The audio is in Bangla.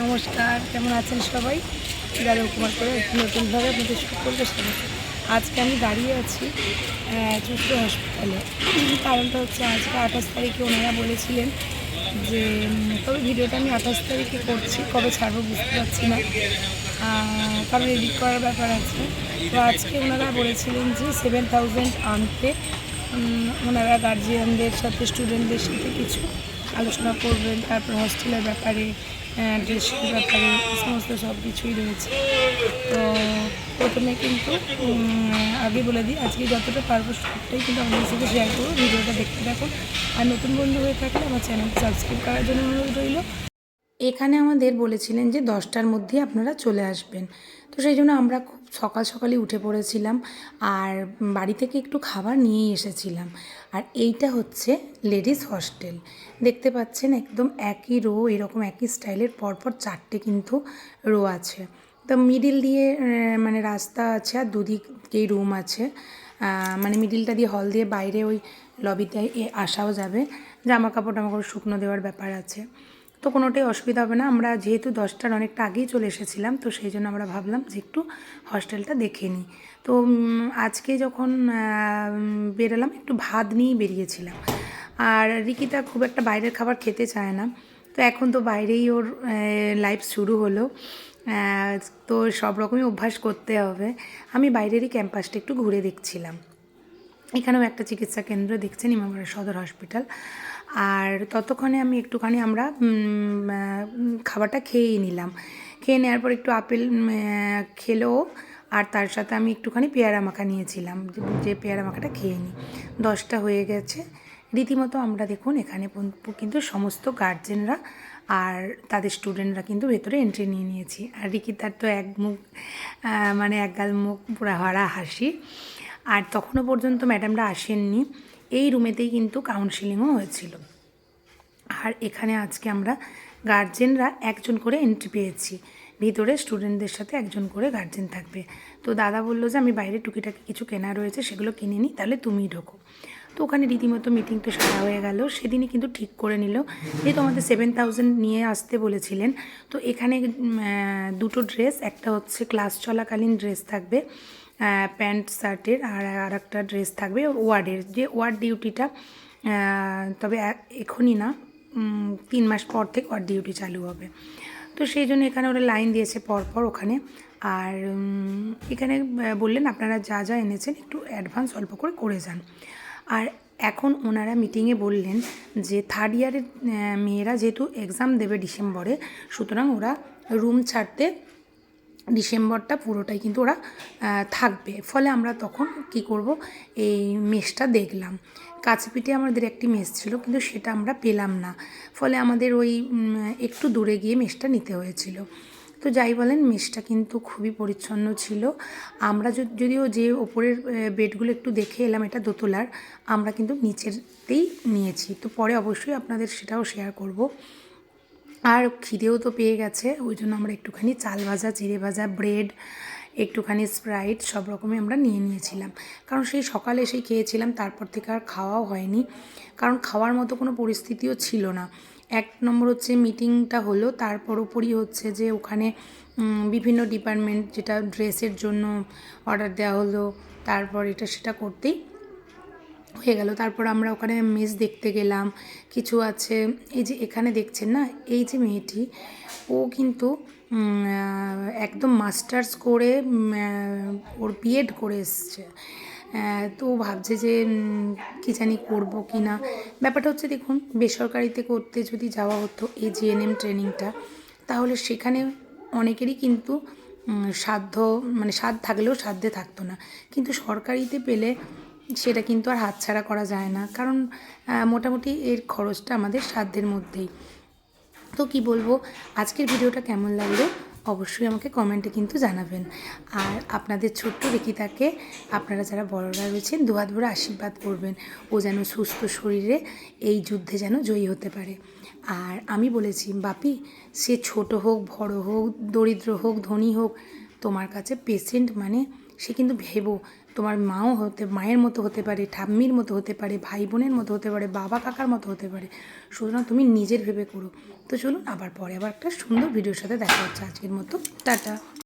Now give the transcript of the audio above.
নমস্কার, কেমন আছেন সবাই? দাদা কুমার করে নতুনভাবে আপনাদের সকলকে স্বাগত। আজকে আমি দাঁড়িয়ে আছি চৈত্র হসপিটালে কারণটা হচ্ছে আজকে আঠাশ তারিখে ওনারা বলেছিলেন যে তবে ভিডিওটা আমি আঠাশ তারিখে করছি, কবে ছাড়বো বুঝতে পারছি না। কারণ এডিট করার ব্যাপার আছে। তো আজকে ওনারা বলেছিলেন যে সেভেন থাউজেন্ড আনতে ওনারা গার্জিয়ানদের সাথে স্টুডেন্টদের সাথে কিছু আলোচনা করবেন, তারপর হস্টেলের ব্যাপারে ড্রেসের ব্যাপারে সমস্ত সব কিছুই রয়েছে। তো প্রথমে কিন্তু আগে বলে দিই, আজকে যতটা পারব সবটাই কিন্তু আপনাদের সাথে শেয়ার করব, ভিডিওটা দেখতে থাকুন। আর নতুন বন্ধু হয়ে থাকলে আমার চ্যানেলটি সাবস্ক্রাইব করার জন্য অনুরোধ রইল। এখানে আমাদের বলেছিলেন যে দশটার মধ্যে আপনারা চলে আসবেন। তো সেই জন্য আমরা খুব সকাল সকালই উঠে পড়েছিলাম আর বাড়ি থেকে একটু খাবার নিয়েই এসেছিলাম। আর এইটা হচ্ছে লেডিস হস্টেল। দেখতে পাচ্ছেন একদম একই রো, এরকম একই স্টাইলের, পরপর চারটে কিন্তু রো আছে। তো মিডিল দিয়ে মানে রাস্তা আছে আর দুদিকেই রুম আছে। মানে মিডিলটা দিয়ে হল দিয়ে বাইরে ওই লবিতে আসাও যাবে। জামা কাপড় টামা কাপড় শুকনো দেওয়ার ব্যাপার আছে। তো কোনোটাই অসুবিধা হবে না। আমরা যেহেতু দশটার অনেকটা আগেই চলে এসেছিলাম, তো সেই জন্য আমরা ভাবলাম যে একটু হস্টেলটা দেখে নিই। তো আজকে যখন বেরোলাম, একটু ভাত নিয়েই বেরিয়েছিলাম। আর রিকিতা খুব একটা বাইরের খাবার খেতে চায় না। তো এখন তো বাইরেই ওর লাইফ শুরু হলো। তো সব রকমই অভ্যাস করতে হবে। আমি বাইরেরই ক্যাম্পাসটা একটু ঘুরে দেখছিলাম। এখানেও একটা চিকিৎসা কেন্দ্র দেখছেন ইমামবাড়া সদর হসপিটাল আর ততক্ষণে আমি একটুখানি আমরা খাবারটা খেয়েই নিলাম। খেয়ে নেওয়ার পর একটু আপেল উম, আহ, খেলো। আর তার সাথে আমি একটুখানি পেয়ারা মাখা নিয়েছিলাম যে- পেয়ারা মাখাটা খেয়ে নিই। দশটা হয়ে গেছে। রীতিমতো আমরা দেখুন এখানে কিন্তু সমস্ত গার্জেনরা আর তাদের স্টুডেন্টরা কিন্তু ভেতরে এন্ট্রি নিয়ে নিয়েছি। আর রিকিতার তো এক মুখ মানে এক গাল মুখ পুরা হারা হাসি। আর তখনও পর্যন্ত ম্যাডামরা আসেননি। এই রুমেতেই কিন্তু কাউন্সিলিংও হয়েছিল। আর এখানে আজকে আমরা গার্জেনরা একজন করে এন্ট্রি পেয়েছি। ভিতরে স্টুডেন্টদের সাথে একজন করে গার্জেন থাকবে। তো দাদা বলল যে, আমি বাইরে টুকিটাকি কিছু কেনা রয়েছে, সেগুলো কিনে নিই, তাহলে তুমিই ঢোকো। তো ওখানে রীতিমতো মিটিং তো সারা হয়ে গেল। সেদিনই কিন্তু ঠিক করে নিল যেহেতু আমাদের সেভেন থাউজেন্ড নিয়ে আসতে বলেছিলেন। তো এখানে দুটো ড্রেস একটা হচ্ছে ক্লাস চলাকালীন ড্রেস থাকবে প্যান্ট শার্টের আর আর একটা ড্রেস থাকবে ওয়ার্ডের যে ওয়ার্ড ডিউটিটা তবে এখনই না তিন মাস পর থেকে ওয়ার্ড ডিউটি চালু হবে। তো সেই জন্য এখানে ওরা লাইন দিয়েছে পরপর ওখানে। আর এখানে বললেন আপনারা যা যা এনেছেন একটু অ্যাডভান্স অল্প করে করে যান। আর এখন ওনারা মিটিংয়ে বললেন যে থার্ড ইয়ারের মেয়েরা যেহেতু এক্সাম দেবে ডিসেম্বরে, সুতরাং ওরা রুম ছাড়তে ডিসেম্বরটা পুরোটাই কিন্তু ওরা থাকবে। ফলে আমরা তখন কি করব? এই মেসটা দেখলাম। কাছেপিঠে আমাদের একটি মেস ছিল, কিন্তু সেটা আমরা পেলাম না। ফলে আমাদের ওই একটু দূরে গিয়ে মেসটা নিতে হয়েছিল। তো যাই বলেন মেসটা কিন্তু খুবই পরিচ্ছন্ন ছিল। আমরা যদিও যে ওপরের বেডগুলো একটু দেখে এলাম, এটা দোতলার, আমরা কিন্তু নিচেরতেই নিয়েছি। তো পরে অবশ্যই আপনাদের সেটাও শেয়ার করব। আর খিদেও তো পেয়ে গেছে, ওই জন্য আমরা একটুখানি চাল ভাজা চিড়ে ভাজা, ব্রেড, একটুখানি স্প্রাইট সব রকমই আমরা নিয়ে নিয়েছিলাম। কারণ সেই সকালে এসেই খেয়েছিলাম, তারপর থেকে আর খাওয়াও হয়নি। কারণ খাওয়ার মতো কোনো পরিস্থিতিও ছিল না। এক নম্বর হচ্ছে মিটিংটা হলো, তারপর উপরই হচ্ছে যে ওখানে বিভিন্ন ডিপার্টমেন্ট যেটা ড্রেসের জন্য অর্ডার দেওয়া হলো, তারপর এটা সেটা করতেই হয়ে গেল। তারপর আমরা ওখানে মেস দেখতে গেলাম। কিছু আছে, এই যে এখানে দেখছেন না? এই যে মেয়েটি, ও কিন্তু একদম মাস্টার্স করে ওর বিএড করে এসছে। তো ভাবছে যে কি জানি করব কি না। ব্যাপারটা হচ্ছে দেখুন, বেসরকারিতে করতে যদি যাওয়া হতো এই জিএনএম ট্রেনিংটা, তাহলে সেখানে অনেকেরই কিন্তু সাধ্য মানে সাধ্য থাকলেও সাধ্যে থাকতো না। কিন্তু সরকারিতে পেলে সেটা কিন্তু আর হাতছাড়া করা যায় না। কারণ মোটামুটি এর খরচটা আমাদের সাধ্যের মধ্যেই। তো কি বলব, আজকের ভিডিওটা কেমন লাগল অবশ্যই আমাকে কমেন্টে কিন্তু জানাবেন। আর আপনাদের ছোট্ট রেখিতাকে আপনারা যারা বড়রা রয়েছেন, দুহাত ভরে আশীর্বাদ করবেন। ও যেন সুস্থ শরীরে এই যুদ্ধে যেন জয়ী হতে পারে। আর আমি বলেছি, বাপি, সে ছোট হোক, বড় হোক, দরিদ্র হোক, ধনী হোক, তোমার কাছে পেশেন্ট মানে সে কিন্তু ভেবো তোমার মাও হতে, মায়ের মতো হতে পারে, ঠাম্মির মতো হতে পারে ভাই বোনের মতো হতে পারে, বাবা কাকার মতো হতে পারে। সুতরাং তুমি নিজের ভেবে করো। তো চলুন আবার পরে আবার একটা সুন্দর ভিডিওর সাথে দেখা হচ্ছে আজকের মতো। টাটা।